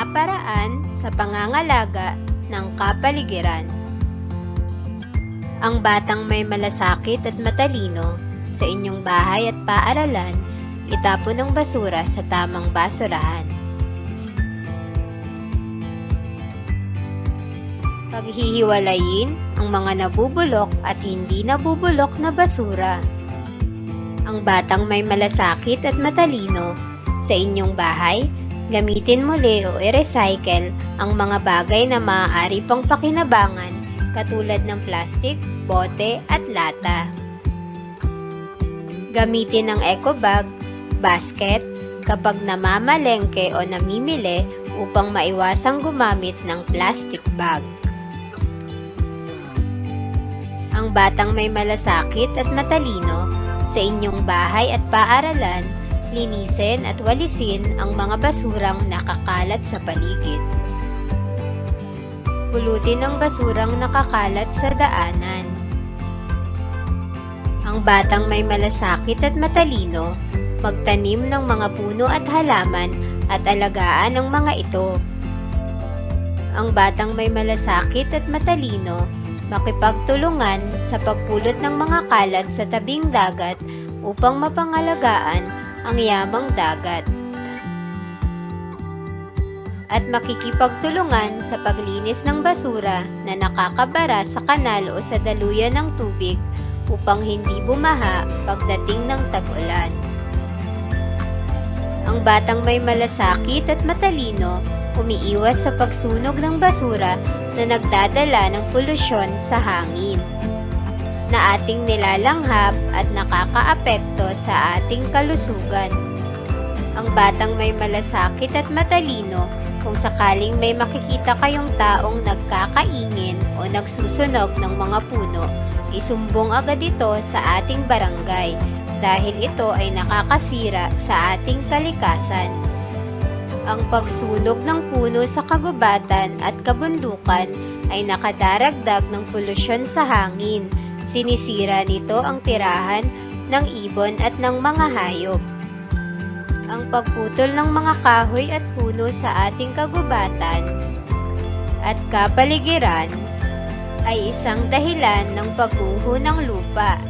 Mga paraan sa pangangalaga ng kapaligiran. Ang batang may malasakit at matalino sa inyong bahay at paaralan, itapon ng basura sa tamang basurahan. Paghihiwalayin ang mga nabubulok at hindi nabubulok na basura. Ang batang may malasakit at matalino sa inyong bahay, gamitin muli o i-recycle ang mga bagay na maaari pang pakinabangan katulad ng plastic, bote at lata. Gamitin ang eco bag, basket, kapag namamalengke o namimili upang maiwasang gumamit ng plastic bag. Ang batang may malasakit at matalino sa inyong bahay at paaralan, linisin at walisin ang mga basurang nakakalat sa paligid. Pulutin ang basurang nakakalat sa daanan. Ang batang may malasakit at matalino, magtanim ng mga puno at halaman at alagaan ang mga ito. Ang batang may malasakit at matalino, makipagtulungan sa pagpulot ng mga kalat sa tabing dagat upang mapangalagaan ang yamang dagat. At makikipagtulungan sa paglinis ng basura na nakakabara sa kanal o sa daluyan ng tubig upang hindi bumaha pagdating ng tag-ulan. Ang batang may malasakit at matalino umiiwas sa pagsunog ng basura na nagdadala ng polusyon sa hangin na ating nilalanghap at nakakaapekto sa ating kalusugan. Ang batang may malasakit at matalino kung sakaling may makikita kayong taong nagkakaingin o nagsusunog ng mga puno, isumbong agad ito sa ating barangay dahil ito ay nakakasira sa ating kalikasan. Ang pagsunog ng puno sa kagubatan at kabundukan ay nakadaragdag ng polusyon sa hangin. Sinisira nito ang tirahan ng ibon at ng mga hayop. Ang pagputol ng mga kahoy at puno sa ating kagubatan at kapaligiran ay isang dahilan ng pagguho ng lupa